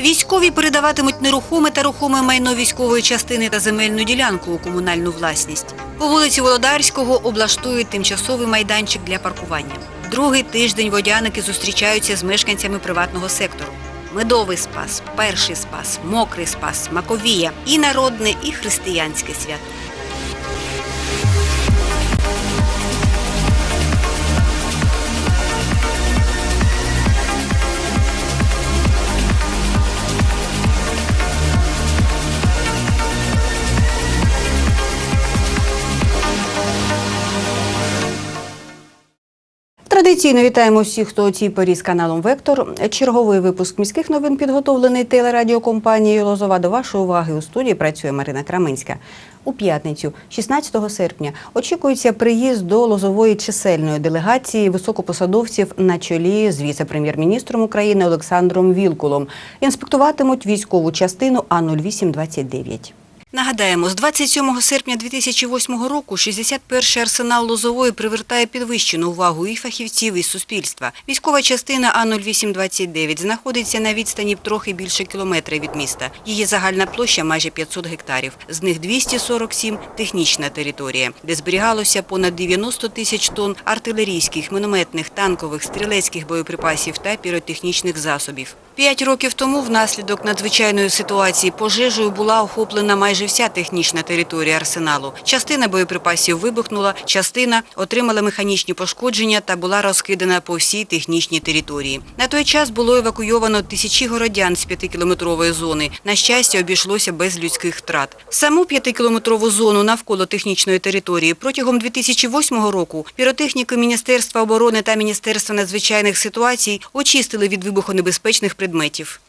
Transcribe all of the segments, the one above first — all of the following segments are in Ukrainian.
Військові передаватимуть нерухоме та рухоме майно військової частини та земельну ділянку у комунальну власність. По вулиці Володарського облаштують тимчасовий майданчик для паркування. Другий тиждень водяники зустрічаються з мешканцями приватного сектору. Медовий спас, перший спас, мокрий спас, маковія і народне, і християнське свято. Традиційно вітаємо всіх, хто у цій порі з каналом Вектор. Черговий випуск міських новин підготовлений телерадіокомпанією Лозова. До вашої уваги у студії працює Марина Краминська. У п'ятницю, 16 серпня, очікується приїзд до Лозової чисельної делегації високопосадовців на чолі з віце-прем'єр-міністром України Олександром Вілкулом. Інспектуватимуть військову частину А0829. Нагадаємо, з 27 серпня 2008 року 61-й арсенал Лозової привертає підвищену увагу і фахівців, і суспільства. Військова частина А0829 знаходиться на відстані трохи більше кілометра від міста. Її загальна площа майже 500 гектарів. З них 247 – технічна територія, де зберігалося понад 90 тисяч тонн артилерійських, мінометних, танкових, стрілецьких боєприпасів та піротехнічних засобів. П'ять років тому внаслідок надзвичайної ситуації пожежею була охоплена майже вся технічна територія арсеналу. Частина боєприпасів вибухнула, частина отримала механічні пошкодження та була розкидана по всій технічній території. На той час було евакуйовано тисячі городян з п'ятикілометрової зони. На щастя, обійшлося без людських втрат. Саму п'ятикілометрову зону навколо технічної території протягом 2008 року піротехніки Міністерства оборони та Міністерства надзвичайних ситуацій очистили від вибухонебезпечних предметів.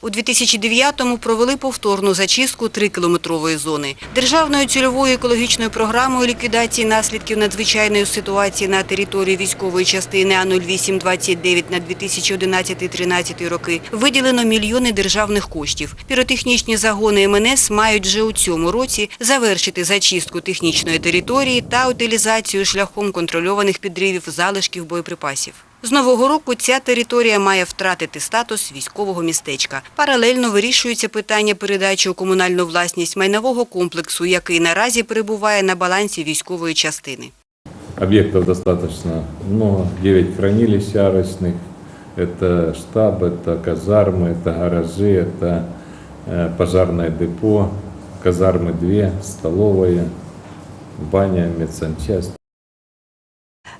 У 2009-му провели повторну зачистку 3-кілометрової зони. Державною цільовою екологічною програмою ліквідації наслідків надзвичайної ситуації на території військової частини А0829 на 2011-2013 роки виділено мільйони державних коштів. Піротехнічні загони МНС мають вже у цьому році завершити зачистку технічної території та утилізацію шляхом контрольованих підривів залишків боєприпасів. З нового року ця територія має втратити статус військового містечка. Паралельно вирішується питання передачі у комунальну власність майнового комплексу, який наразі перебуває на балансі військової частини. Объектов достаточно много, 9 хранилищ яростных, это штаб, это казармы, это гаражи, это э, пожарное депо, казармы 2, столовая, баня, медсанчасть.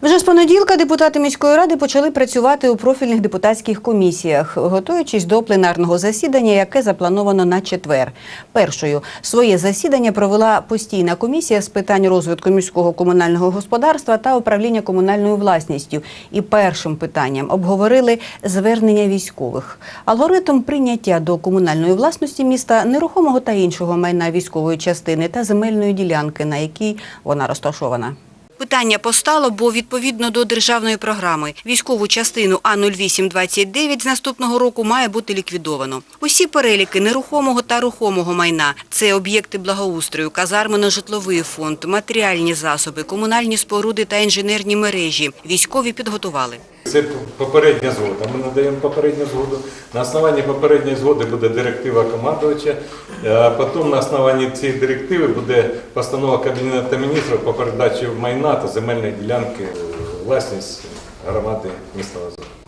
Вже з понеділка депутати міської ради почали працювати у профільних депутатських комісіях, готуючись до пленарного засідання, яке заплановано на четвер. Першою своє засідання провела постійна комісія з питань розвитку міського комунального господарства та управління комунальною власністю. І першим питанням обговорили звернення військових. Алгоритм прийняття до комунальної власності міста нерухомого та іншого майна військової частини та земельної ділянки, на якій вона розташована. Питання постало, бо відповідно до державної програми військову частину А0829 з наступного року має бути ліквідовано. Усі переліки нерухомого та рухомого майна – це об'єкти благоустрою, казармено-житловий фонд, матеріальні засоби, комунальні споруди та інженерні мережі. Військові підготували. Це попередня згода. Ми надаємо попередню згоду. На основанні попередньої згоди буде директива командувача. а Потім на основанні цієї директиви буде постанова Кабінету міністрів по передачі майна та земельної ділянки власність громади міста Лозова.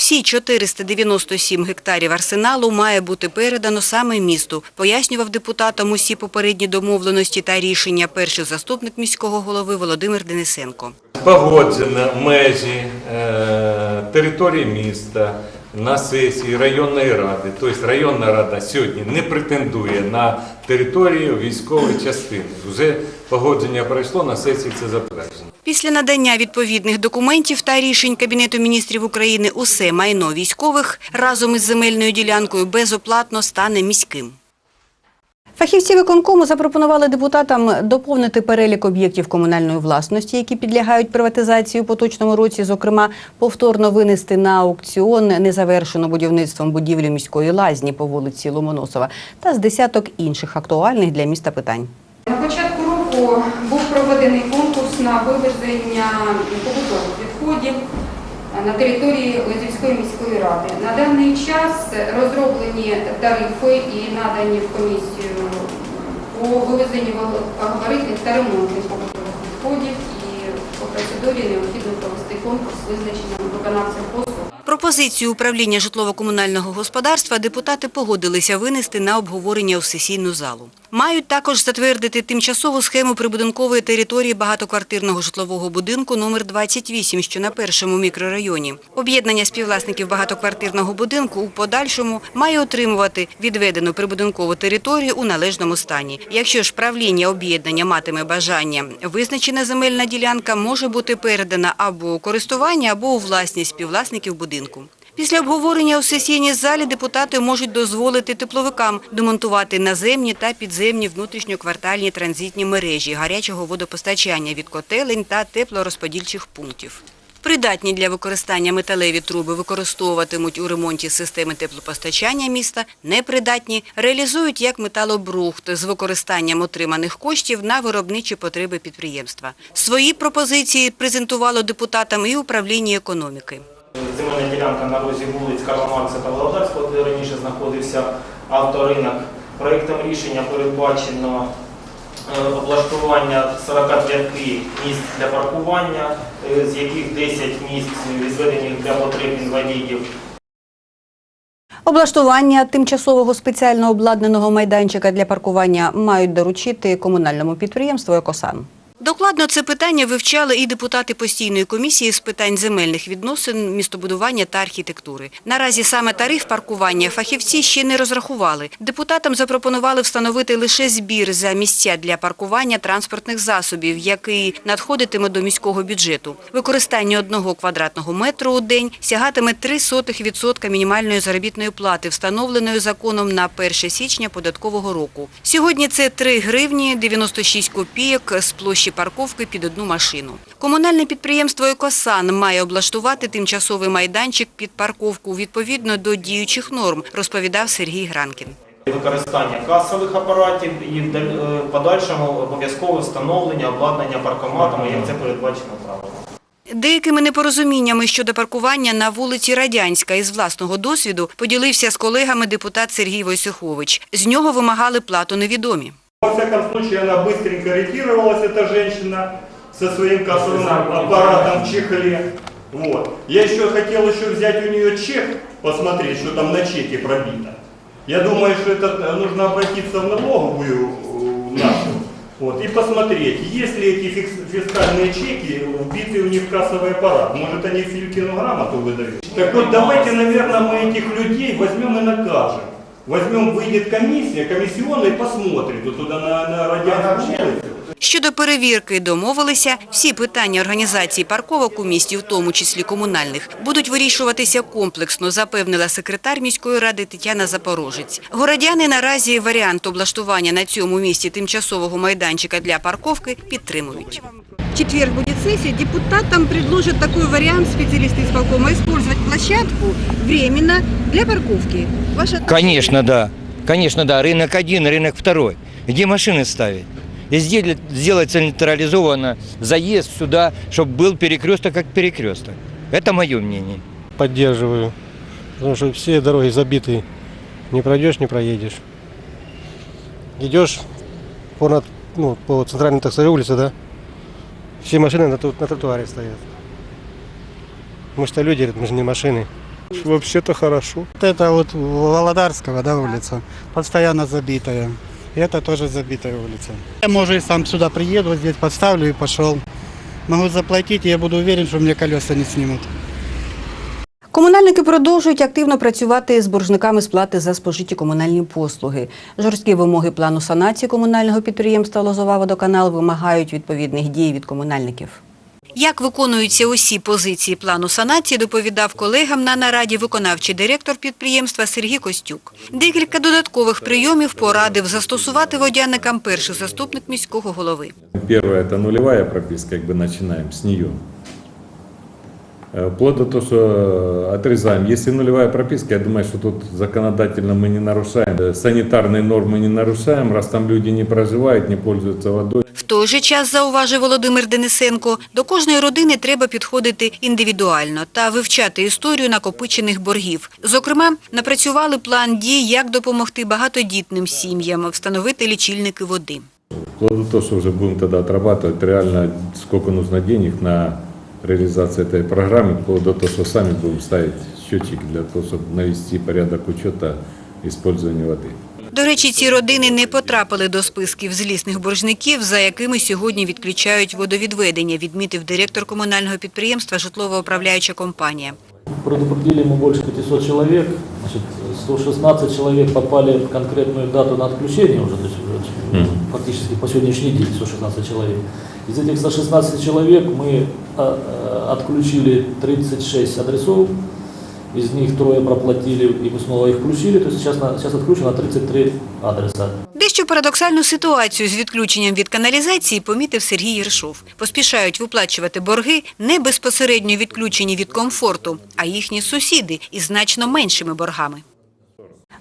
Всі 497 гектарів арсеналу має бути передано саме місту, пояснював депутатам усі попередні домовленості та рішення перший заступник міського голови Володимир Денисенко. Погоджено межі е, території міста на сесії районної ради. Тобто районна рада сьогодні не претендує на територію військової частини. Вже погодження пройшло, на сесії це затверджено. Після надання відповідних документів та рішень Кабінету міністрів України усе майно військових разом із земельною ділянкою безоплатно стане міським. Фахівці виконкому запропонували депутатам доповнити перелік об'єктів комунальної власності, які підлягають приватизації у поточному році, зокрема, повторно винести на аукціон незавершену будівництвом будівлі міської лазні по вулиці Ломоносова та з десяток інших актуальних для міста питань. На початку року був проведений конкурс на вивезення побутових відходів на території Лозівської міської ради. На даний час розроблені тарифи і надані в комісію по вивезенню габаритних та ремонтних побутових відходів і по процедурі необхідно провести конкурс з визначенням виконавця послуг. Пропозицію управління житлово-комунального господарства депутати погодилися винести на обговорення у сесійну залу. Мають також затвердити тимчасову схему прибудинкової території багатоквартирного житлового будинку номер 28, що на першому мікрорайоні. Об'єднання співвласників багатоквартирного будинку у подальшому має отримувати відведену прибудинкову територію у належному стані. Якщо ж правління об'єднання матиме бажання, визначена земельна ділянка може бути передана або у користування, або у власність співвласників будинку. Після обговорення у сесійній залі депутати можуть дозволити тепловикам демонтувати наземні та підземні внутрішньоквартальні транзитні мережі гарячого водопостачання від котелень та теплорозподільчих пунктів. Придатні для використання металеві труби використовуватимуть у ремонті системи теплопостачання міста, непридатні реалізують як металобрухт з використанням отриманих коштів на виробничі потреби підприємства. Свої пропозиції презентувало депутатам і управління економіки. Земельна ділянка на розі вулиць Карла Маркса та Володарського, де раніше знаходився авторинок. Проєктом рішення передбачено е, облаштування 45 місць для паркування, е, з яких 10 місць відведені для потреб інвалідів. Облаштування тимчасового спеціально обладнаного майданчика для паркування мають доручити комунальному підприємству «Екосан». Докладно це питання вивчали і депутати постійної комісії з питань земельних відносин, містобудування та архітектури. Наразі саме тариф паркування фахівці ще не розрахували. Депутатам запропонували встановити лише збір за місця для паркування транспортних засобів, який надходитиме до міського бюджету. Використання одного квадратного метру у день сягатиме 0,03% мінімальної заробітної плати, встановленої законом на 1 січня податкового року. Сьогодні це 3 гривні 96 копійок з площі парковки під одну машину. Комунальне підприємство «Екосан» має облаштувати тимчасовий майданчик під парковку відповідно до діючих норм, розповідав Сергій Гранкін. Використання касових апаратів і в е, подальшому обов'язкове встановлення обладнання паркоматами, як це передбачено правилом. Деякими непорозуміннями щодо паркування на вулиці Радянська із власного досвіду поділився з колегами депутат Сергій Войсихович. З нього вимагали плату невідомі. Во всяком случае, она быстренько ретировалась, эта женщина, со своим кассовым аппаратом в чехле. Вот. Я еще хотел еще взять у нее чек, посмотреть, что там на чеке пробито. Я думаю, что это э, нужно обратиться в налоговую э, нашу вот, и посмотреть, есть ли эти фискальные чеки вбиты у них в кассовый аппарат. Может, они Филькину грамоту выдают. Так вот, давайте, наверное, мы этих людей возьмем и накажем. Возьмем, выйдет комиссия, комиссионная посмотрит вот туда на, на улицу. Щодо перевірки домовилися, всі питання організації парковок у місті, в тому числі комунальних, будуть вирішуватися комплексно, запевнила секретар міської ради Тетяна Запорожець. Городяни наразі варіант облаштування на цьому місці тимчасового майданчика для парковки підтримують. В четверг будет сессия. Депутатам предложат такой вариант специалисты исполкома использовать площадку временно для парковки. Ваша Конечно, да. Конечно, да. Рынок один, рынок второй. Где машины ставить? И сделать, сделать централизованно заезд сюда, чтобы был перекресток как перекресток. Это мое мнение. поддерживаю. Потому что все дороги забиты. Не пройдешь, не проедешь. Идешь по, ну, по центральной так сказать, улице, да? Все машины на, на тротуаре стоят. Мы что люди, мы же не машины. Вообще-то хорошо. Вот Это вот Володарского, да, улица, постоянно забитая. И это тоже забитая улица. Я, может, и сам сюда приеду, здесь подставлю и пошел. Могу заплатить, и я буду уверен, что мне колеса не снимут. Комунальники продовжують активно працювати з боржниками сплати за спожиті комунальні послуги. Жорсткі вимоги плану санації комунального підприємства Лозова водоканал вимагають відповідних дій від комунальників. Як виконуються усі позиції плану санації, доповідав колегам на нараді виконавчий директор підприємства Сергій Костюк. Декілька додаткових прийомів порадив застосувати водяникам перший заступник міського голови. Первое – это нулевая прописка, как бы начинаем с нее. Э, Вплоть до того, что отрезаем. Если нулевая прописка, я думаю, что тут законодательно мы не нарушаем. Э, Санитарные нормы не нарушаем, раз там люди не проживают, не пользуются водой. В той же час, зауважив Володимир Денисенко, до кожної родини треба підходити індивідуально та вивчати історію накопичених боргів. Зокрема, напрацювали план дій, як допомогти багатодітним сім'ям встановити лічильники води. Вплоть до того, что уже будем тогда отрабатывать реально, сколько нужно денег на реализацию этой программы, вплоть до того, что сами будем ставить счетчики для того, чтобы навести порядок учета использования воды. До речі, ці родини не потрапили до списків злісних боржників, за якими сьогодні відключають водовідведення, відмітив директор комунального підприємства «Житлово-управляюча компанія». Предупредили мы больше 500 человек, значит, 116 человек попали в конкретную дату на отключение уже, то есть уже фактически по сегодняшний день 116 человек. Из этих 116 человек мы а, а, отключили 36 адресов, из них трое проплатили, и мы снова их включили, то есть сейчас, на, сейчас отключено 33 адреса. Дещо парадоксальну ситуацію з відключенням від каналізації помітив Сергій Єршов. Поспішають виплачувати борги не безпосередньо відключені від комфорту, а їхні сусіди із значно меншими боргами.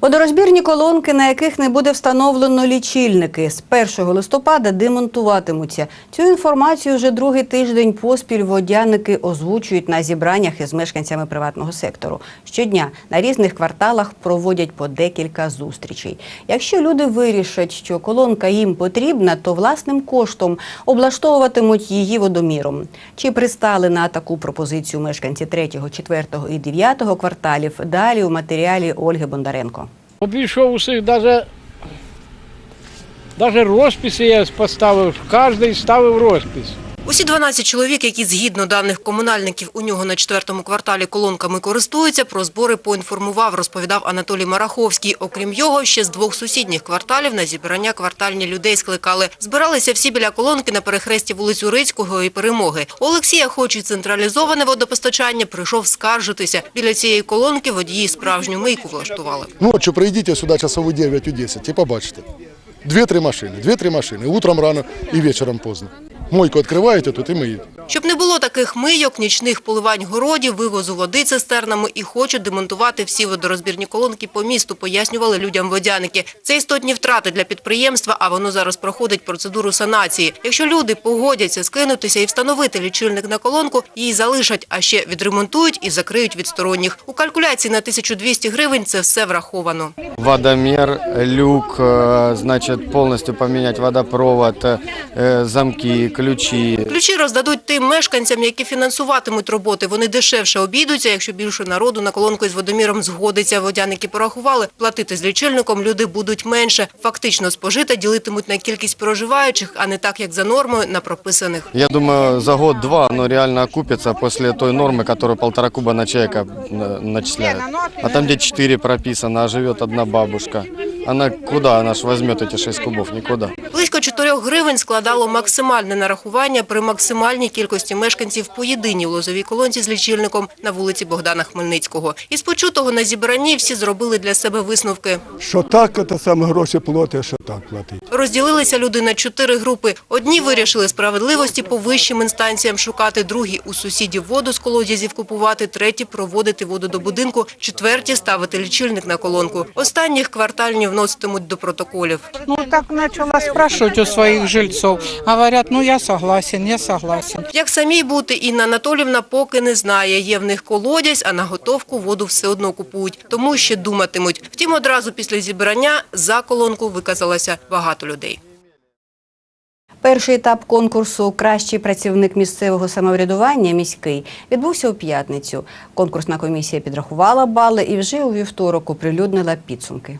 Водорозбірні колонки, на яких не буде встановлено лічильники, з 1 листопада демонтуватимуться. Цю інформацію вже другий тиждень поспіль водяники озвучують на зібраннях із мешканцями приватного сектору. Щодня на різних кварталах проводять по декілька зустрічей. Якщо люди вирішать, що колонка їм потрібна, то власним коштом облаштовуватимуть її водоміром. Чи пристали на таку пропозицію мешканці 3, 4 і 9 кварталів? Далі у матеріалі Ольги Бондаренко. Обійшов усіх, навіть, навіть розписи я поставив, кожен ставив розпис. Усі 12 чоловік, які згідно даних комунальників у нього на четвертому кварталі колонками користуються, про збори поінформував, розповідав Анатолій Мараховський. Окрім його, ще з двох сусідніх кварталів на зібрання квартальні людей скликали. Збиралися всі біля колонки на перехресті вулицю Рицького і Перемоги. Олексія хочуть централізоване водопостачання, прийшов скаржитися. Біля цієї колонки водії справжню мийку влаштували. Ночью прийдіть сюди часов у 9 у 10 і побачите. Дві-три машини, дві-три машини. Утром рано і вечором поздно. Мойку відкриваєте тут і миють. Щоб не було таких мийок, нічних поливань городів, вивозу води цистернами і хочуть демонтувати всі водорозбірні колонки по місту, пояснювали людям водяники. Це істотні втрати для підприємства, а воно зараз проходить процедуру санації. Якщо люди погодяться скинутися і встановити лічильник на колонку, її залишать, а ще відремонтують і закриють від сторонніх. У калькуляції на 1200 гривень це все враховано. Водомер, люк, э, значит, полностью поменять водопровод, э, замки, ключи. Ключі роздадуть тим мешканцям, які фінансуватимуть роботи. Вони дешевше обійдуться, якщо більше народу на колонку із водоміром згодиться. Водяники порахували, платити з лічильником люди будуть менше. Фактично спожите ділитимуть на кількість проживаючих, а не так, як за нормою, на прописаних. Я думаю, за год-два оно реально окупится после той нормы, которую полтора куба на человека э, начисляют. А там, где четыре прописано, а живет одна бабушка. Она куда? Она ж возьмет эти шесть кубов? Никуда. Близько 4 гривень складало максимальне нарахування при максимальній кількості мешканців по єдиній лозовій колонці з лічильником на вулиці Богдана Хмельницького. Із почутого на зібранні всі зробили для себе висновки. Що так, це саме гроші платить, що так платить. Розділилися люди на чотири групи. Одні вирішили справедливості по вищим інстанціям шукати, другі у сусідів воду з колодязів купувати, треті проводити воду до будинку, четверті ставити лічильник на колонку. Останніх квартальні вноситимуть до протоколів. Ну, так начала спрашивать у своих жильцов. Говорят, ну я согласен, я согласен. Як самій бути, Інна Анатолівна поки не знає. Є в них колодязь, а на готовку воду все одно купують. Тому ще думатимуть. Втім, одразу після зібрання за колонку виказалося багато людей. Перший етап конкурсу Кращий працівник місцевого самоврядування міський відбувся у п'ятницю. Конкурсна комісія підрахувала бали і вже у вівторок оприлюднила підсумки.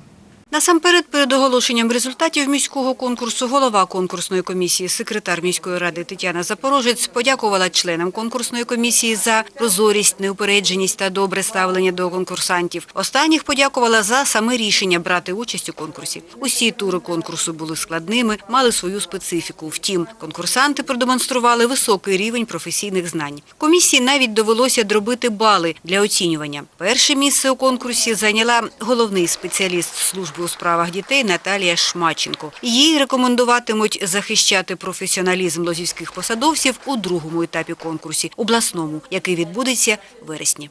Насамперед, перед оголошенням результатів міського конкурсу голова конкурсної комісії, секретар міської ради Тетяна Запорожець подякувала членам конкурсної комісії за прозорість, неупередженість та добре ставлення до конкурсантів. Останніх подякувала за саме рішення брати участь у конкурсі. Усі тури конкурсу були складними, мали свою специфіку. Втім, конкурсанти продемонстрували високий рівень професійних знань. Комісії навіть довелося дробити бали для оцінювання. Перше місце у конкурсі зайняла головний спеціаліст служби у справах дітей Наталія Шмаченко. Їй рекомендуватимуть захищати професіоналізм лозівських посадовців у другому етапі конкурсі, обласному, який відбудеться в вересні.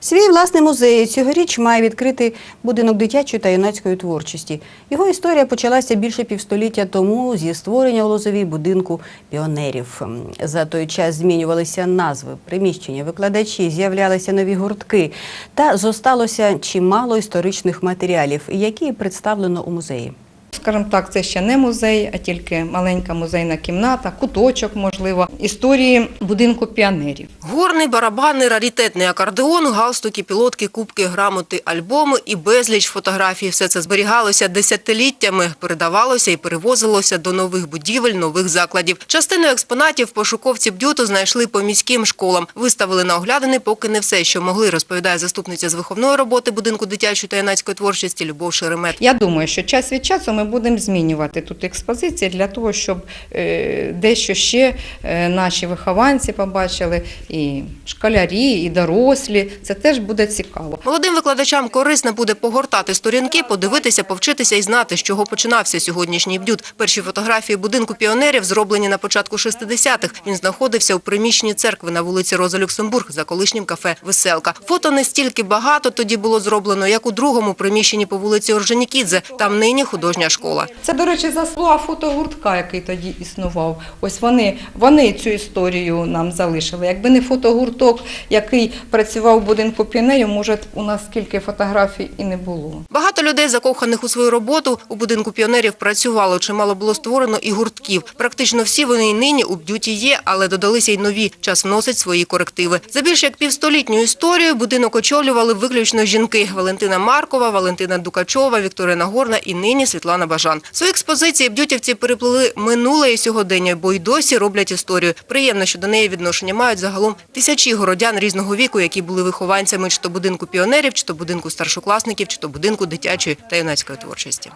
Свій власний музей цьогоріч має відкрити будинок дитячої та юнацької творчості. Його історія почалася більше півстоліття тому зі створення у Лозовій будинку піонерів. За той час змінювалися назви, приміщення, викладачі, з'являлися нові гуртки. Та зосталося чимало історичних матеріалів, які представлено у музеї. Скажімо так, це ще не музей, а тільки маленька музейна кімната, куточок, можливо, історії будинку піонерів. Горний, барабанний, раритетний акордеон, галстуки, пілотки, кубки, грамоти, альбоми і безліч фотографій. Все це зберігалося десятиліттями, передавалося і перевозилося до нових будівель, нових закладів. Частину експонатів пошуковці бдюту знайшли по міським школам. Виставили на оглядини поки не все, що могли, розповідає заступниця з виховної роботи будинку дитячої та юнацької творчості Любов Шеремет. Я думаю, що час від часу ми будемо змінювати тут експозиції для того, щоб е, дещо ще е, наші вихованці побачили, і школярі, і дорослі. Це теж буде цікаво. Молодим викладачам корисно буде погортати сторінки, подивитися, повчитися і знати, з чого починався сьогоднішній бдют. Перші фотографії будинку піонерів зроблені на початку 60-х. Він знаходився у приміщенні церкви на вулиці Роза Люксембург за колишнім кафе Веселка. Фото не стільки багато тоді було зроблено, як у другому приміщенні по вулиці Орджонікідзе. Там нині художня школа. Це, до речі, заслуга фотогуртка, який тоді існував. Ось вони, вони цю історію нам залишили. Якби не фотогурток, який працював у будинку піонерів, може у нас скільки фотографій і не було. Багато людей, закоханих у свою роботу, у будинку піонерів працювало. Чимало було створено і гуртків. Практично всі вони і нині у бдюті є, але додалися й нові. Час вносить свої корективи. За більш як півстолітню історію будинок очолювали виключно жінки: Валентина Маркова, Валентина Дукачова, Вікторина Горна і нині Світлана Бажан. Свої експозиції бдютівці переплили минуле і сьогодення, бо й досі роблять історію. Приємно, що до неї відношення мають загалом тисячі городян різного віку, які були вихованцями чи то будинку піонерів, чи то будинку старшокласників, чи то будинку дитячої та юнацької творчості.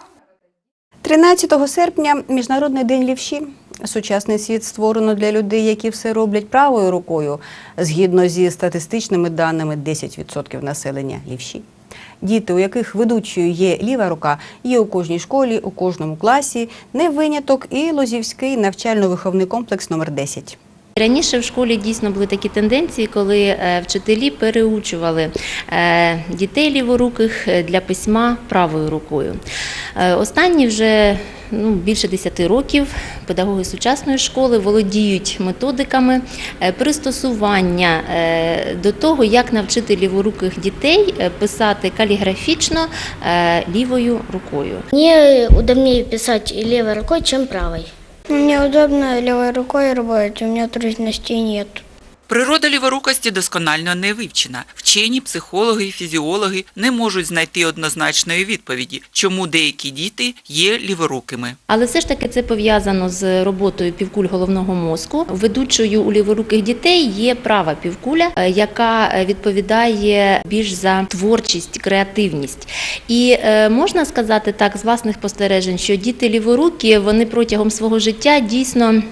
13 серпня Міжнародний день лівші. Сучасний світ створено для людей, які все роблять правою рукою. Згідно зі статистичними даними, 10% населення лівші. Діти, у яких ведучою є ліва рука, є у кожній школі, у кожному класі. Не виняток і Лозівський навчально-виховний комплекс номер 10. Раніше в школі дійсно були такі тенденції, коли е, вчителі переучували е, дітей ліворуких е, для письма правою рукою. Останні вже ну, більше 10 років педагоги сучасної школи володіють методиками пристосування до того, як навчити ліворуких дітей писати каліграфічно лівою рукою. Мне удобнее писать левой рукой, чем правой. Мне удобно левой рукой работать, у меня трудностей нет. Природа ліворукості досконально не вивчена. Вчені, психологи, фізіологи не можуть знайти однозначної відповіді, чому деякі діти є ліворукими. Але все ж таки це пов'язано з роботою півкуль головного мозку. Ведучою у ліворуких дітей є права півкуля, е, яка е, відповідає більш за творчість, креативність. І е, можна сказати так з власних спостережень, що діти ліворукі вони протягом свого життя дійсно.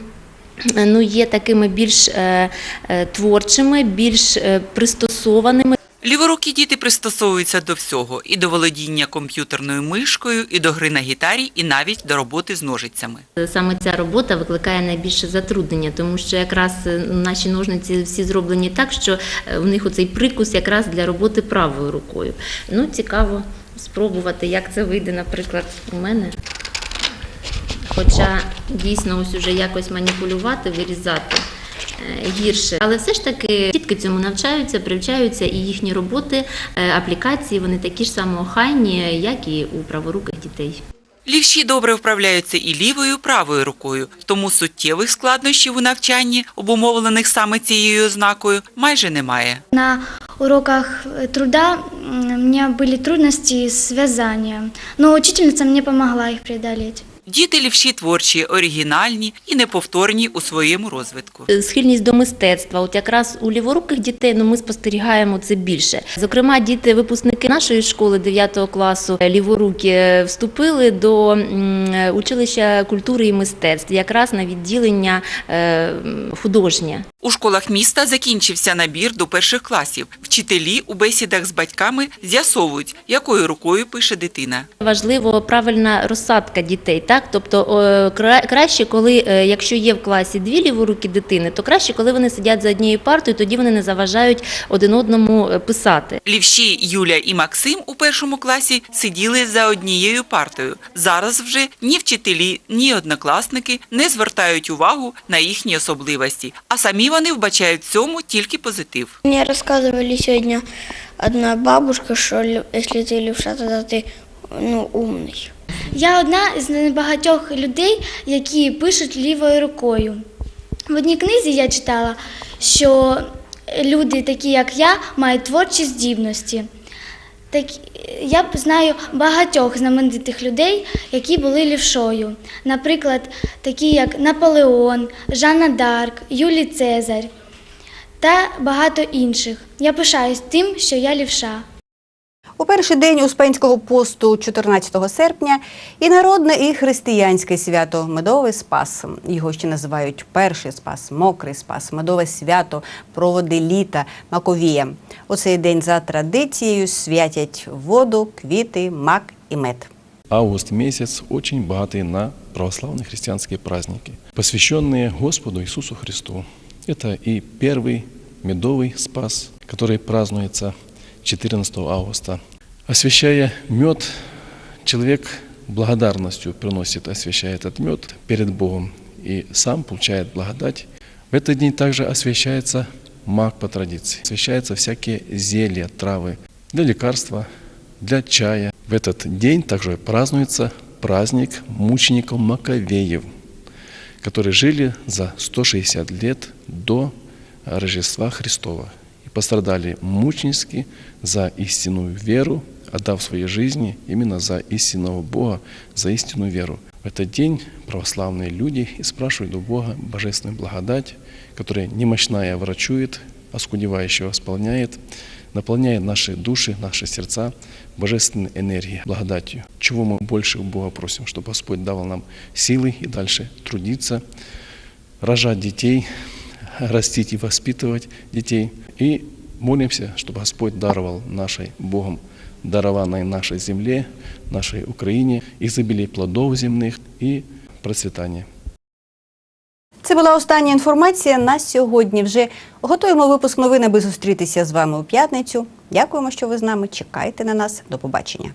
Е, Ну, є такими більш е, е, творчими, більш е, пристосованими. Ліворукі діти пристосовуються до всього і до володіння комп'ютерною мишкою, і до гри на гітарі, і навіть до роботи з ножицями. Саме ця робота викликає найбільше затруднення, тому що якраз наші ножниці всі зроблені так, що в них оцей прикус якраз для роботи правою рукою. Ну, цікаво спробувати, як це вийде, наприклад, у мене. Хоча дійсно ось уже якось маніпулювати, вирізати е, гірше. Але все ж таки дітки цьому навчаються, привчаються, і їхні роботи, е, аплікації, вони такі ж самоохайні, як і у праворуких дітей. Лівші добре вправляються і лівою, і правою рукою, тому суттєвих складнощів у навчанні, обумовлених саме цією ознакою, майже немає. На уроках труда м, у меня были трудности с вязанием, но учительница мне помогла их преодолеть. Діти лівші творчі, оригінальні і неповторні у своєму розвитку. Схильність до мистецтва, от якраз у ліворуких дітей ну, ми спостерігаємо це більше. Зокрема, діти, випускники нашої школи 9 класу ліворуки вступили до училища культури і мистецтв, якраз на відділення е, художнє. У школах міста закінчився набір до перших класів. Вчителі у бесідах з батьками з'ясовують, якою рукою пише дитина. Важливо правильна розсадка дітей. Так, тобто о, кра- краще, коли е, якщо є в класі дві ліворукі дитини, то краще, коли вони сидять за однією партою, тоді вони не заважають один одному е, писати. Лівші Юля і Максим у першому класі сиділи за однією партою. Зараз вже ні вчителі, ні однокласники не звертають увагу на їхні особливості, а самі вони вбачають в цьому тільки позитив. Мне рассказывали сегодня одна бабушка, что лю- если ты левша, тогда ты ну, умный. Я одна з небагатьох людей, які пишуть лівою рукою. В одній книзі я читала, що люди, такі як я, мають творчі здібності. Так, я знаю багатьох знаменитих людей, які були лівшою. Наприклад, такі як Наполеон, Жанна Дарк, Юлій Цезарь та багато інших. Я пишаюсь тим, що я лівша. У перший день Успенського посту 14 серпня і народне, і християнське свято Медовий Спас. Його ще називають перший спас, мокрий спас, медове свято, проводи літа, Маковія. У цей день за традицією святять воду, квіти, мак і мед. Август месяц очень богатый на православные христианские праздники, посвященные Господу Иисусу Христу. Это и первый медовый спас, который празднуется 14 августа. Освящая мед, человек благодарностью приносит, освящая этот мед перед Богом и сам получает благодать. В этот день также освящается маг по традиции. Освящаются всякие зелья, травы для лекарства, для чая. В этот день также празднуется праздник мучеников Маковеев, которые жили за 160 лет до Рождества Христова пострадали мученически за истинную веру, отдав свои жизни именно за истинного Бога, за истинную веру. В этот день православные люди и спрашивают у Бога божественную благодать, которая немощная врачует, оскудевающего восполняет, наполняет наши души, наши сердца божественной энергией, благодатью. Чего мы больше у Бога просим, чтобы Господь дал нам силы и дальше трудиться, рожать детей, растить и воспитывать детей. И молимся, чтобы Господь даровал нашей Богом дарованной нашей земле, нашей Украине, изобилие плодов земных и процветания. Це була остання інформація на сьогодні. Вже готуємо випуск новин, аби зустрітися з вами у п'ятницю. Дякуємо, що ви з нами. Чекайте на нас. До побачення.